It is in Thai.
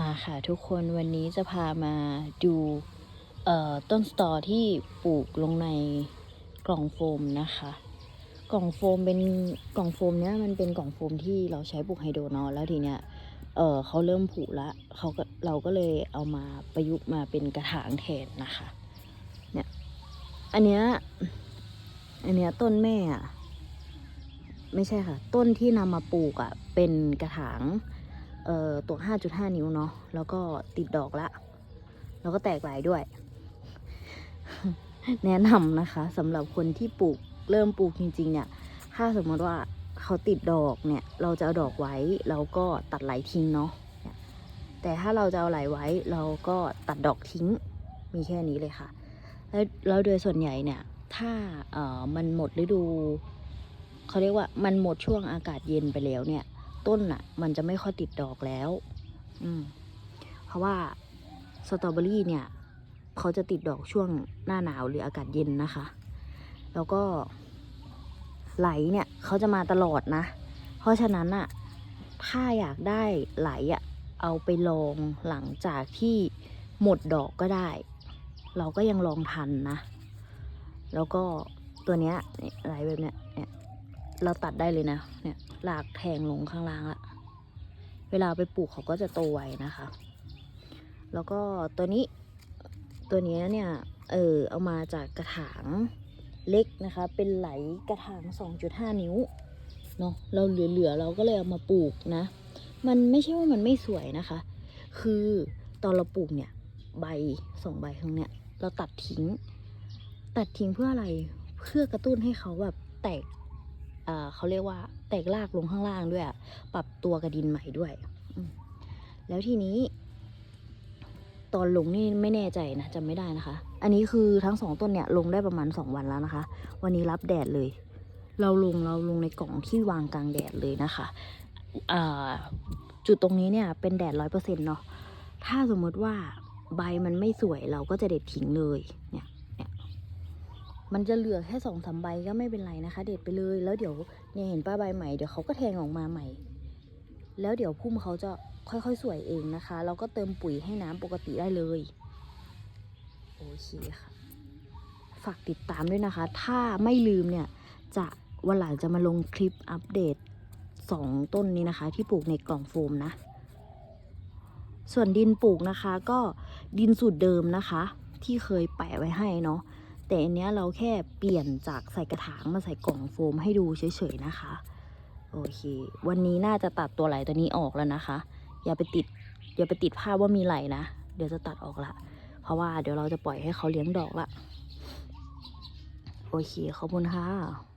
มาค่ะทุกคนวันนี้จะพามาดูต้นสตอที่ปลูกลงในกล่องโฟมนะคะ กล่องโฟมเป็นกล่องโฟมเนี้ยมันเป็นกล่องโฟมที่เราใช้ปลูกไฮโดรนอะแล้วทีเนี้ยเออเขาเริ่มผุละเขาก็เราก็เลยเอามาประยุกต์มาเป็นกระถางแทนนะคะเนี่ยอันเนี้ยอันเนี้ยต้นแม่อะไม่ใช่ค่ะ ต้นที่นำมาปลูกอะเป็นกระถาง เอ่อตัว5.5 นิ้วเนาะแล้วก็ติดดอกละ แล้วก็แตกหลายด้วย แนะนำนะคะสำหรับคนที่ปลูกเริ่มปลูกจริง ๆ เนี่ย ถ้าสมมติว่าเขาติดดอกเนี่ย เราจะเอาดอกไว้เราก็ตัดไหลทิ้งเนาะแต่ถ้าเราจะเอาไหลไว้เราก็ตัดดอกทิ้งมีแค่นี้เลยค่ะ แล้วแล้วโดยส่วนใหญ่เนี่ย ถ้าเอ่อมันหมดฤดูเขาเรียกว่ามันหมดช่วงอากาศเย็นไปแล้วเนี่ย ต้นอะ มันจะไม่ค่อยติดดอกแล้ว อืม เพราะว่าสตรอเบอรี่เนี่ยเขาจะติดดอกช่วงหน้าหนาวหรืออากาศเย็นนะคะ แล้วก็ไหลเนี่ยเขาจะมาตลอดนะ เพราะฉะนั้นอะถ้าอยากได้ไหลอะเอาไปลองหลังจากที่หมดดอกก็ได้ เราก็ยังลองทันนะ แล้วก็ตัวเนี้ยเนี่ยไหลแบบเนี้ยเนี่ยเราตัดได้เลยนะเนี่ย หลากแทงลงข้างล่างละ เวลาไปปลูกเขาก็จะโตไวนะคะ แล้วก็ตัวนี้ตัวนี้เนี่ย เออเอามาจากกระถางเล็กนะคะ เป็นไหลกระถาง 2.5 นิ้วเนาะเราเหลือๆเราก็เลยเอามาปลูกนะ มันไม่ใช่ว่ามันไม่สวยนะคะ คือตอนเราปลูกเนี่ยใบสองใบข้างเนี่ยเราตัดทิ้ง ตัดทิ้งเพื่ออะไรเพื่อกระตุ้นให้เขาแบบแตก เขาเรียกว่าแตกรากลงข้างล่างด้วย ปรับตัวกับดินใหม่ด้วย แล้วทีนี้ ตอนลงนี่ไม่แน่ใจนะจำไม่ได้นะคะ อันนี้คือทั้งสองต้นเนี่ยลงได้ประมาณสองวันแล้วนะคะ วันนี้รับแดดเลย เราลงเราลงในกล่องที่วางกลางแดดเลยนะคะจุดตรงนี้เนี่ยเป็นแดดร้อยเปอร์เซ็นต์เนาะ ถ้าสมมติว่าใบมันไม่สวยเราก็จะเด็ดทิ้งเลย เนี่ย มันจะเหลือแค่สองสามใบก็ไม่เป็นไรนะคะ เด็ดไปเลยแล้วเดี๋ยวเนี่ยเห็นป้าใบใหม่เดี๋ยวเขาก็แทงออกมาใหม่ แล้วเดี๋ยวพุ่มเขาจะค่อยๆสวยเองนะคะ แล้วก็เติมปุ๋ยให้น้ำปกติได้เลยโอเคค่ะ ฝากติดตามด้วยนะคะ ถ้าไม่ลืมเนี่ยจะวันหลังจะมาลงคลิปอัปเดตสองต้นนี้นะคะ ที่ปลูกในกล่องโฟมนะ ส่วนดินปลูกนะคะ ก็ดินสูตรเดิมนะคะ ที่เคยแปะไว้ให้เนาะ แต่อันเนี้ยเราแค่เปลี่ยนจากใส่กระถางมาใส่กล่องโฟมให้ดูเฉยๆนะคะ โอเค วันนี้น่าจะตัดตัวไหลตัวนี้ออกแล้วนะคะ อย่าไปติดอย่าไปติดภาพว่ามีไหลนะ เดี๋ยวจะตัดออกละ เพราะว่าเดี๋ยวเราจะปล่อยให้เขาเลี้ยงดอกละ โอเค ขอบคุณค่ะ